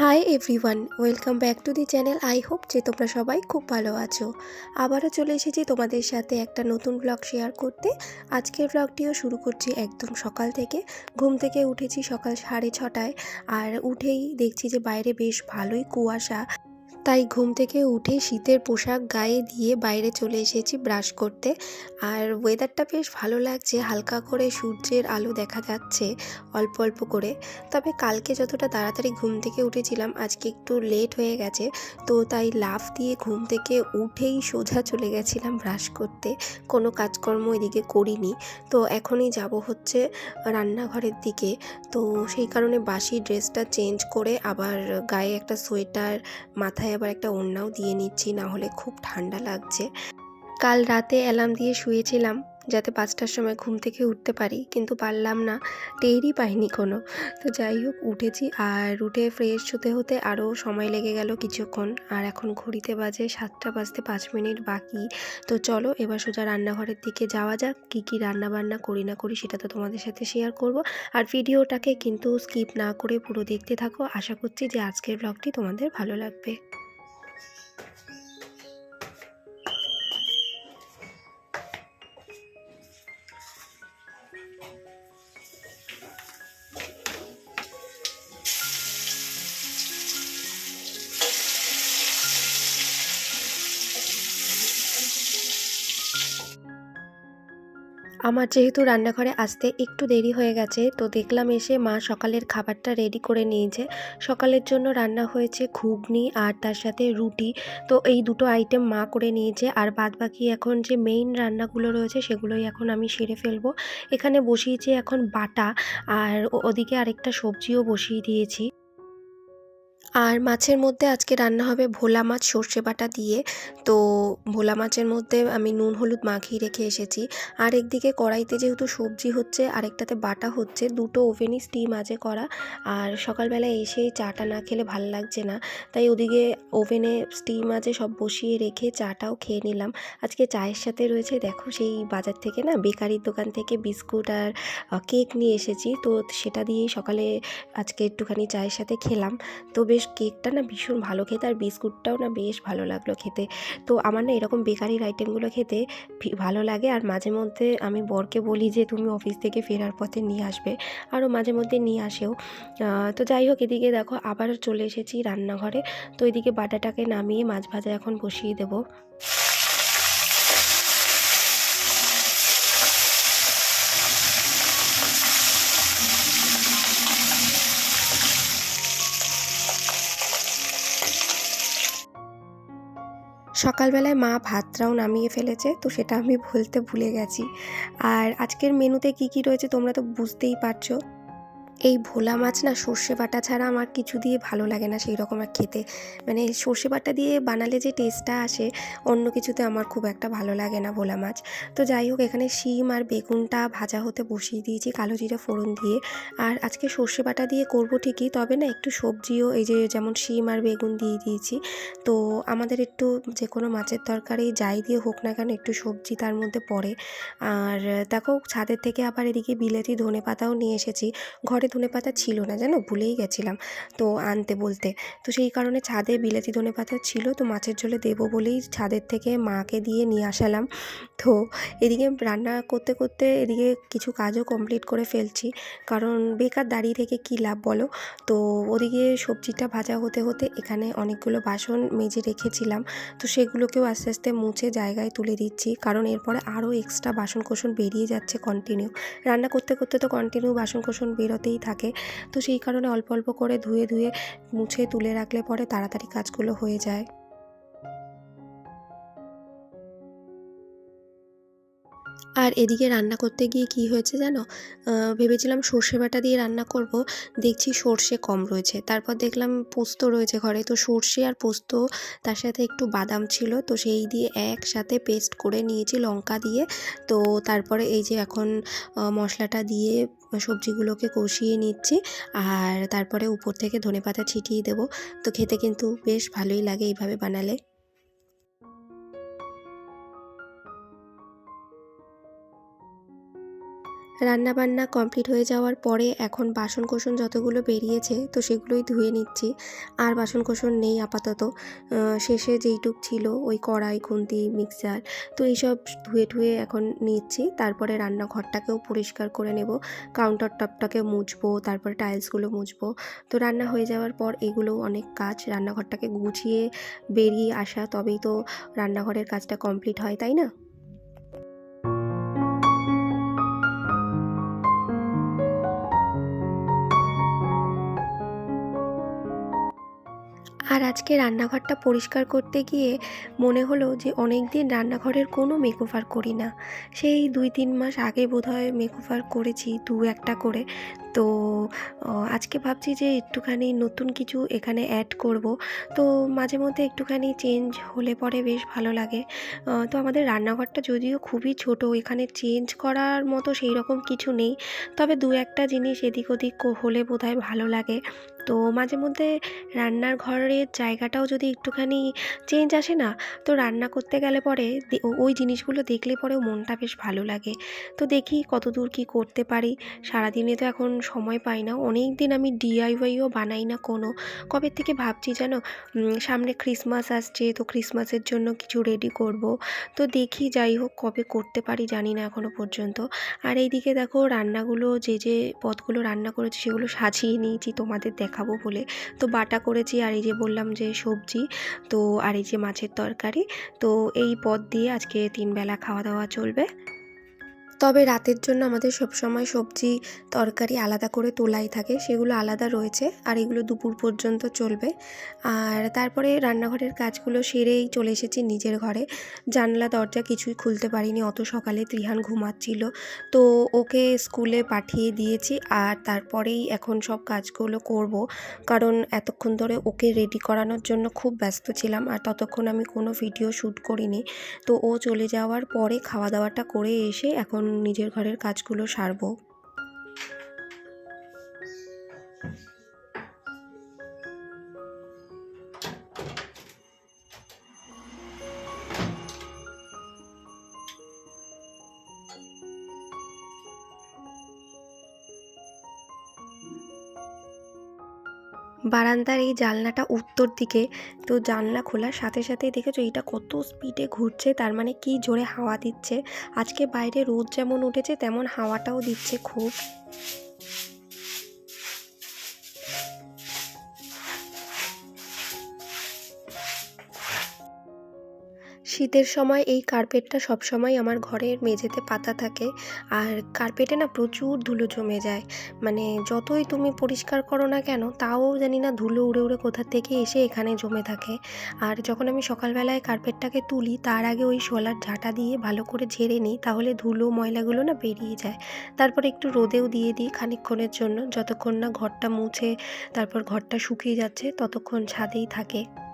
Hi everyone welcome back to the channel I hope যে তোমরা সবাই খুব ভালো আছো। আবারও চলে এসেছি তোমাদের সাথে একটা নতুন ব্লগ শেয়ার করতে। আজকের ব্লগটিও শুরু করছি একদম সকাল থেকে। ঘুম থেকে উঠেছি সকাল সাড়ে ছটায়। আর উঠেই দেখছি যে বাইরে বেশ ভালোই কুয়াশা। তাই ঘুম থেকে উঠে শীতের পোশাক গায়ে দিয়ে বাইরে চলে এসেছি ব্রাশ করতে। আর ওয়েদারটা বেশ ভালো লাগছে, হালকা করে সূর্যের আলো দেখা যাচ্ছে অল্প অল্প করে। তবে কালকে যতটা তাড়াতাড়ি ঘুম থেকে উঠেছিলাম, আজকে একটু লেট হয়ে গেছে। তো তাই লাফ দিয়ে ঘুম থেকে উঠেই সোজা চলে গেছিলাম ব্রাশ করতে। কোনো কাজকর্ম এদিকে করিনি। তো এখনই যাব হচ্ছে রান্নাঘরের দিকে। তো সেই কারণে বাসি ড্রেসটা চেঞ্জ করে আবার গায়ে একটা সোয়েটার মাথায় আবার একটা ওড়নাও দিয়ে নিচ্ছি না হলে খুব ঠান্ডা লাগছে। কাল রাতে অ্যালার্ম দিয়ে শুয়েছিলাম, যাতে পাঁচটার সময় ঘুম থেকে উঠতে পারি, কিন্তু পারলাম না, টেরই পাইনি কোনো। তো যাই হোক, উঠেছি, আর উঠে ফ্রেশ হতে হতে আরও সময় লেগে গেল কিছুক্ষণ। আর এখন ঘড়িতে বাজে সাতটা বাজতে পাঁচ মিনিট বাকি। তো চলো, এবার সোজা রান্নাঘরের দিকে যাওয়া যাক, কী কী রান্না বান্না করি না করি সেটা তো তোমাদের সাথে শেয়ার করব। আর ভিডিওটাকে কিন্তু স্কিপ না করে পুরো দেখতে থাকো। আশা করছি যে আজকের ব্লগটি তোমাদের ভালো লাগবে। আমার যেহেতু রান্নাঘরে আসতে একটু দেরি হয়ে গেছে, তো দেখলাম এসে মা সকালের খাবারটা রেডি করে নিয়েছে। সকালের জন্য রান্না হয়েছে ঘুগনি আর তার সাথে রুটি। তো এই দুটো আইটেম মা করে নিয়েছে আর বাদবাকি এখন যে মেইন রান্নাগুলো রয়েছে সেগুলোই এখন আমি সেরে ফেলব। এখানে বসিয়েছি এখন বাটা আর ওদিকে আরেকটা সবজিও বসিয়ে দিয়েছি। আর মাছের মধ্যে আজকে রান্না হবে ভোলা মাছ, সর্ষে বাটা দিয়ে। তো ভোলা মাছের মধ্যে আমি নুন, হলুদ মাখিয়ে রেখে এসেছি। আর একদিকে কড়াইতে যেহেতু সবজি হচ্ছে, আরেকটাতে বাটা হচ্ছে, দুটো ওভেনই স্টিম আছে করা। আর সকালবেলা এসে চাটা না খেলে ভালো লাগছে না। তাই ওদিকে ওভেনে স্টিম আছে, সব বসিয়ে রেখে চাটাও খেয়ে নিলাম। আজকে চায়ের সাথে রয়েছে, দেখো সেই বাজার থেকে না, বেকারির দোকান থেকে বিস্কুট আর কেক নিয়ে এসেছি। তো সেটা দিয়েই সকালে আজকে একটুখানি চায়ের সাথে খেলাম। তো বেশ কেকটা না ভীষণ ভালো খেতে আর বিস্কুটটাও না বেশ ভালো লাগল খেতে। তো আমার না এরকম বেকারির আইটেমগুলো খেতে ভালো লাগে আর মাঝে মধ্যে আমি বরকে বলি যে, তুমি অফিস থেকে ফেরার পথে নিয়ে আসবে। আরও মাঝে মধ্যে নিয়ে আসেও। তো যাই হোক, এদিকে দেখো আবার চলে এসেছি রান্নাঘরে। তো এদিকে বাটাটাকে নামিয়ে মাছ ভাজা এখন বসিয়ে দেবো। সকালবেলায় মা ভাতটাও নামিয়ে ফেলেছে, তো সেটা আমি বলতে ভুলে গেছি। আর আজকের মেনুতে কি কি রয়েছে তোমরা তো বুঝতেই পারছ। এই ভোলা মাছ না সর্ষে বাটা ছাড়া আমার কিছু দিয়ে ভালো লাগে না সেই রকম আর খেতে। মানে সর্ষে বাটা দিয়ে বানালে যে টেস্টটা আসে, অন্য কিছুতে আমার খুব একটা ভালো লাগে না ভোলা মাছ। তো যাই হোক, এখানে শিম আর বেগুনটা ভাজা হতে বসিয়ে দিয়েছি, কালো জিরা ফোড়ন দিয়ে। আর আজকে সর্ষে বাটা দিয়ে করব ঠিকই, তবে না একটু সবজিও, এই যে যেমন শিম আর বেগুন দিয়ে দিয়েছি। তো আমাদের একটু যে কোনো মাছের তরকারি যাই দিয়ে হোক না কেন একটু সবজি তার মধ্যে পড়ে। আর দেখো, ছাদের থেকে আবার এদিকে বিলেতি ধনে পাতাও নিয়ে এসেছি। ঘরে ধনে পাতা ছিল না, জানো? ভুলেই গেছিলাম তো আনতে বলতে। তো সেই কারণে ছাদে বিলাতি ধনে পাতা ছিল, তো মাছের ঝোলে দেবো বলেই ছাদের থেকে মাকে দিয়ে নিয়ে আসালাম। তো এদিকে রান্না করতে করতে এদিকে কিছু কাজও কমপ্লিট করে ফেলছি। কারণ বেকার দাঁড়িয়ে থেকে কী লাভ বলো? তো ওদিকে সবজিটা ভাজা হতে হতে এখানে অনেকগুলো বাসন মেজে রেখেছিলাম। তো সেগুলোকেও আস্তে আস্তে মুছে জায়গায় তুলে দিচ্ছি। কারণ এরপরে আরও এক্সট্রা বাসন কোসন বেরিয়ে যাচ্ছে কন্টিনিউ রান্না করতে করতে তো কন্টিনিউ বাসন কোসন বেরোতেই থাকে। তো সেই কারণে অল্প অল্প করে ধুয়ে ধুয়ে মুছে তুলে রাখলে পরে তাড়াতাড়ি কাজগুলো হয়ে যায়। আর এদিকে রান্না করতে গিয়ে কি হয়েছে জানো? ভেবেছিলাম সর্ষে বাটা দিয়ে রান্না করব। দেখছি সর্ষে কম রয়েছে। তারপর দেখলাম পোস্ত রয়েছে ঘরে। তো সর্ষে আর পোস্ত তার সাথে একটু বাদাম ছিল। তো সেই দিয়ে একসাথে পেস্ট করে নিয়েছি লঙ্কা দিয়ে। তো তারপরে এই যে এখন মশলাটা দিয়ে সবজিগুলোকে কষিয়ে নিচ্ছি। আর তারপরে উপর থেকে ধনেপাতা ছিটিয়ে দেবো। তো খেতে কিন্তু বেশ ভালোই লাগে এইভাবে বানালে। রান্নাবান্না কমপ্লিট হয়ে যাওয়ার পরে এখন বাসন কোসন যতগুলো বেরিয়েছে, তো সেগুলোই ধুয়ে নিচ্ছি। আর বাসন কোসন নেই আপাতত। শেষে যেইটুক ছিল, ওই কড়াই, খুন্তি, মিক্সার, তো এইসব ধুয়ে ধুয়ে এখন নিচ্ছি। তারপরে রান্নাঘরটাকেও পরিষ্কার করে নেব। কাউন্টার টপটাকে মুছবো, তারপরে টাইলসগুলো মুছবো। তো রান্না হয়ে যাওয়ার পর এগুলো অনেক কাজ। রান্নাঘরটাকে গুছিয়ে বেরিয়ে আসা, তবেই তো রান্নাঘরের কাজটা কমপ্লিট হয়, তাই না? আর আজকে রান্নাঘরটা পরিষ্কার করতে গিয়ে মনে হলো যে অনেক দিন রান্নাঘরের কোনো মেকওভার করি না। সেই দুই তিন মাস আগে বোধহয় মেকওভার করেছি দু একটা করে। তো আজকে ভাবছি যে একটুখানি নতুন কিছু এখানে অ্যাড করব। তো মাঝে মধ্যে একটুখানি চেঞ্জ হলে পরে বেশ ভালো লাগে। তো আমাদের রান্নাঘরটা যদিও খুবই ছোট, এখানে চেঞ্জ করার মতো সেই রকম কিছু নেই। তবে দু একটা জিনিস এদিক ওদিক হলে বোধহয় ভালো লাগে। তো মাঝে মধ্যে রান্নার ঘরের জায়গাটাও যদি একটুখানি চেঞ্জ আসে না, তো রান্না করতে গেলে পরে ওই জিনিসগুলো দেখলে পরেও মনটা বেশ ভালো লাগে। তো দেখি কতদূর কি করতে পারি। সারাদিনে তো এখন সময় পাই না। অনেক দিন আমি ডিআইওয়াইও বানাই না কোনো। কবে থেকে ভাবছি যেন সামনে ক্রিসমাস আসছে, তো ক্রিসমাসের জন্য কিছু রেডি করব। তো দেখি যাই হোক কবে করতে পারি, জানি না এখনও পর্যন্ত। আর এইদিকে দেখো রান্নাগুলো, যে যে পদগুলো রান্না করেছি সেগুলো সাজিয়ে নিয়েছি, তোমাদের দেখাবো বলে। তো বাটা করেছি, আর এই যে বললাম যে সবজি, তো আর এই যে মাছের তরকারি। তো এই পদ দিয়ে আজকে তিন বেলা খাওয়া দাওয়া চলবে। তবে রাতের জন্য আমাদের সবসময় সবজি, তরকারি আলাদা করে তোলাই থাকে। সেগুলো আলাদা রয়েছে আর এগুলো দুপুর পর্যন্ত চলবে। আর তারপরে রান্নাঘরের কাজগুলো সেরেই চলে এসেছি নিজের ঘরে। জানলা, দরজা কিছুই খুলতে পারিনি। অত সকালে ত্রিহান ঘুমাচ্ছিল। তো ওকে স্কুলে পাঠিয়ে দিয়েছি আর তারপরেই এখন সব কাজগুলো করব। কারণ এতক্ষণ ধরে ওকে রেডি করানোর জন্য খুব ব্যস্ত ছিলাম আর ততক্ষণ আমি কোনো ভিডিও শ্যুট করিনি। তো ও চলে যাওয়ার পরে খাওয়া দাওয়াটা করে এসে এখন নিজের ঘরের কাজগুলো সারবো। বারান্দার এই জানলাটা উত্তর দিকে। তো জানলা খোলার সাথে সাথেই দেখেছ এটা কত স্পিডে ঘুরছে, তার মানে কি জোরে হাওয়া দিচ্ছে। আজকে বাইরে রোদ যেমন উঠেছে, তেমন হাওয়াটাও দিচ্ছে খুব। শীতের সময় এই কার্পেটটা সবসময় আমার ঘরের মেঝেতে পাতা থাকে। আর কার্পেটে না প্রচুর ধুলো জমে যায়। মানে যতই তুমি পরিষ্কার করো না কেন, তাও জানি না ধুলো উড়ে উড়ে কোথা থেকে এসে এখানে জমে থাকে। আর যখন আমি সকালবেলায় কার্পেটটাকে তুলি, তার আগে ওই শোলার ঝাঁটা দিয়ে ভালো করে ঝেড়ে নিই, তাহলে ধুলো, ময়লাগুলো না বেরিয়ে যায়। তারপর একটু রোদেও দিয়ে দিই খানিকক্ষণের জন্য। যতক্ষণ না ঘরটা মুছে, তারপর ঘরটা শুকিয়ে যাচ্ছে, ততক্ষণ ছাদেই থাকে।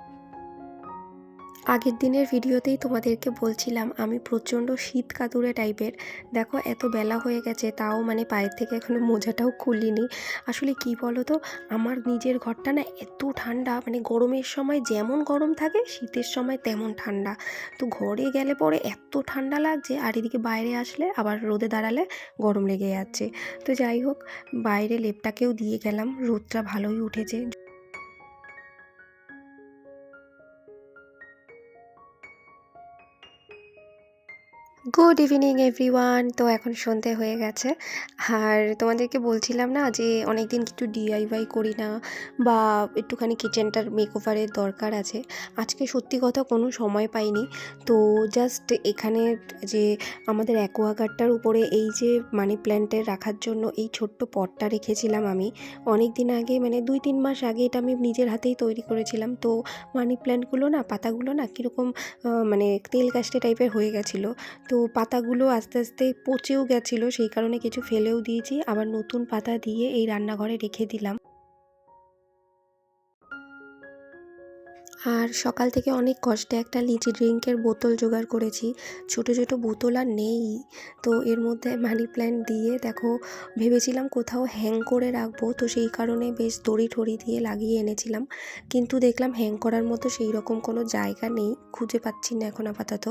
আগের দিনের ভিডিওতেই তোমাদেরকে বলছিলাম, আমি প্রচণ্ড শীত কাতুরে টাইপের। দেখো, এত বেলা হয়ে গেছে, তাও মানে পায়ের থেকে এখনও মোজাটাও খুলিনি। আসলে কি বলো তো আমার নিজের ঘরটা না এত ঠান্ডা মানে গরমের সময় যেমন গরম থাকে, শীতের সময় তেমন ঠান্ডা। তো ঘরে গেলে পরে এত ঠান্ডা লাগছে, আর এদিকে বাইরে আসলে আবার রোদে দাঁড়ালে গরম লেগে যাচ্ছে। তো যাই হোক, বাইরে লেপটাকেও দিয়ে গেলাম, রোদটা ভালোই উঠেছে। গুড ইভিনিং এভরিওয়ান তো এখন সন্ধে হয়ে গেছে। আর তোমাদেরকে বলছিলাম না যে অনেক দিন কিছু ডিআইওয়াই করি না বা একটুখানি কিচেনটার মেকওভারের দরকার আছে। আজকে সত্যি কথা কোনো সময় পাইনি। তো জাস্ট এখানে যে আমাদের অ্যাকোয়াগার্ডটার উপরে এই যে মানি প্ল্যান্টের রাখার জন্য এই ছোট্ট পটটা রেখেছিলাম আমি। অনেক দিন আগে মানে দুই তিন মাস আগে এটা আমি নিজের হাতেই তৈরি করেছিলাম। তো মানি প্ল্যান্টগুলো না, পাতাগুলো না কীরকম মানে তেল কাস্টে টাইপের হয়ে গেছিল। তো পাতাগুলো আস্তে আস্তে পচেও গেছিল, সেই কারণে কিছু ফেলেও দিয়েছি। আবার নতুন পাতা দিয়ে এই রান্নাঘরে রেখে দিলাম। আর সকাল থেকে অনেক কষ্টে একটা লিচি ড্রিঙ্কের বোতল জোগাড় করেছি। ছোট ছোট বোতল আর নেই। তো এর মধ্যে মানি প্ল্যান্ট দিয়ে দেখো, ভেবেছিলাম কোথাও হ্যাং করে রাখব। তো সেই কারণে বেশ দড়ি ঠড়ি দিয়ে লাগিয়ে এনেছিলাম। কিন্তু দেখলাম হ্যাং করার মতো সেই রকম কোনো জায়গা নেই। খুঁজে পাচ্ছি না এখন আপাতত।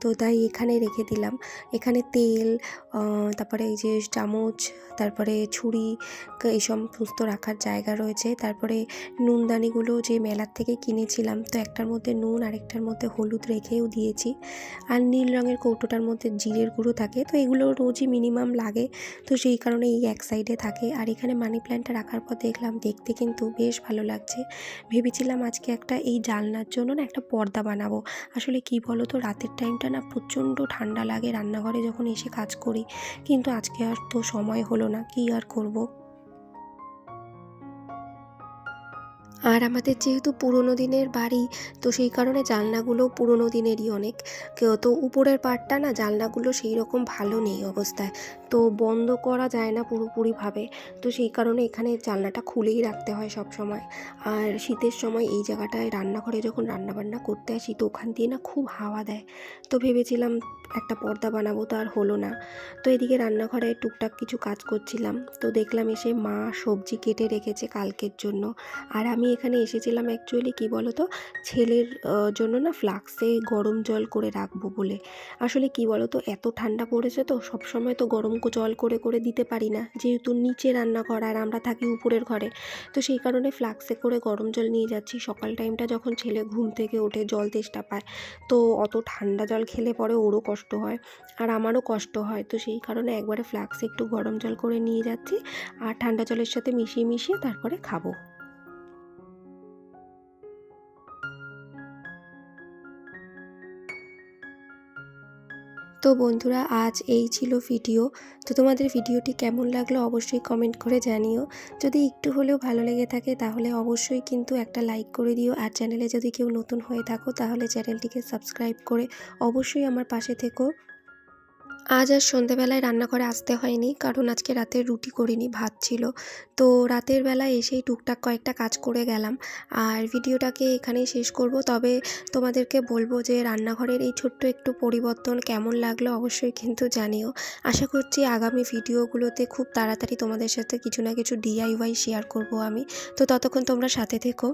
তো তাই এখানে রেখে দিলাম। এখানে তেল তারপরে এই যে চামচ, তারপরে ছুরি এই সমস্ত রাখার জায়গা রয়েছে। তারপরে নুনদানিগুলো যে মেলার থেকে কিনেছিলাম তো একটার মধ্যে নুন, আরেকটার মধ্যে হলুদ রেখেও দিয়েছি। আর নীল রঙের কৌটোটার মধ্যে জিরের গুঁড়ো থাকে। তো এগুলো রোজই মিনিমাম লাগে। তো সেই কারণে এই এক সাইডে থাকে। আর এখানে মানি প্ল্যান্টটা রাখার পর দেখলাম, দেখতে কিন্তু বেশ ভালো লাগছে। ভেবেছিলাম আজকে একটা এই জানলার জন্য না একটা পর্দা বানাবো। আসলে কি বলো তো রাতের টাইমটা না প্রচণ্ড ঠান্ডা লাগে। রান্নাঘরে যখন এসে কাজ করি, কিন্তু আজকে আর তো সময় হলো না। কি আর করব? আর আমাদের যেহেতু পুরোনো দিনের বাড়ি, তো সেই কারণে জানলাগুলো পুরোনো দিনেরই অনেক। কেউ তো উপরের পার্টটা না, জানলাগুলো সেই রকম ভালো নেই অবস্থায়। তো বন্ধ করা যায় না পুরোপুরিভাবে। তো সেই কারণে এখানে জানলাটা খুলেই রাখতে হয় সব সময় আর শীতের সময় এই জায়গাটায় রান্নাঘরে যখন রান্নাবান্না করতে আসি, তো ওখান দিয়ে না খুব হাওয়া দেয়। তো ভেবেছিলাম একটা পর্দা বানাবো তো আর হলো না। তো এদিকে রান্নাঘরে টুকটাক কিছু কাজ করছিলাম। তো দেখলাম এসে মা সবজি কেটে রেখেছে কালকের জন্য। আর আমি এখানে এসেছিলাম অ্যাকচুয়ালি কি বলো তো ছেলের জন্য না ফ্লাক্সে গরম জল করে রাখব বলে। আসলে কি বলো তো এত ঠান্ডা পড়েছে তো সব সময় তো গরম ক- জল করে করে দিতে পারি না। যেহেতু নিচে রান্নাঘর আর আমরা থাকি উপরের ঘরে, তো সেই কারণে ফ্লাক্সে করে গরম জল নিয়ে যাচ্ছি। সকাল টাইমটা যখন ছেলে ঘুম থেকে ওঠে, জল তেষ্টা পায়, তো অত ঠান্ডা জল খেলে পরে ওরও কষ্ট হয় আর আমারও কষ্ট হয়। তো সেই কারণে একবারে ফ্লাক্সে একটু গরম জল করে নিয়ে যাচ্ছি আর ঠান্ডা জলের সাথে মিশিয়ে মিশিয়ে তারপরে খাব। তো বন্ধুরা, আজ এই ছিল ভিডিও। তো তোমাদের ভিডিওটি কেমন লাগল অবশ্যই কমেন্ট করে জানিও। যদি একটু হলেও ভালো লেগে থাকে তাহলে অবশ্যই কিন্তু একটা লাইক করে দিও। আর চ্যানেলে যদি কেউ নতুন হয়ে থাকো তাহলে চ্যানেলটিকে সাবস্ক্রাইব করে অবশ্যই আমার পাশে থেকো। আজ আর সন্ধেবেলায় রান্নাঘরে আসতে হয়নি, কারণ আজকে রাতে রুটি করিনি, ভাত ছিল। তো রাতের বেলা এসেই টুকটাক কয়েকটা কাজ করে গেলাম। আর ভিডিওটাকে এখানেই শেষ করব। তবে তোমাদেরকে বলব যে রান্নাঘরের এই ছোট্ট একটু পরিবর্তন কেমন লাগল অবশ্যই কিন্তু জানিও। আশা করছি আগামী ভিডিওগুলোতে খুব তাড়াতাড়ি তোমাদের সাথে কিছু না কিছু ডিআইওয়াই শেয়ার করব আমি। তো ততক্ষণ তোমরা সাথে থেকো।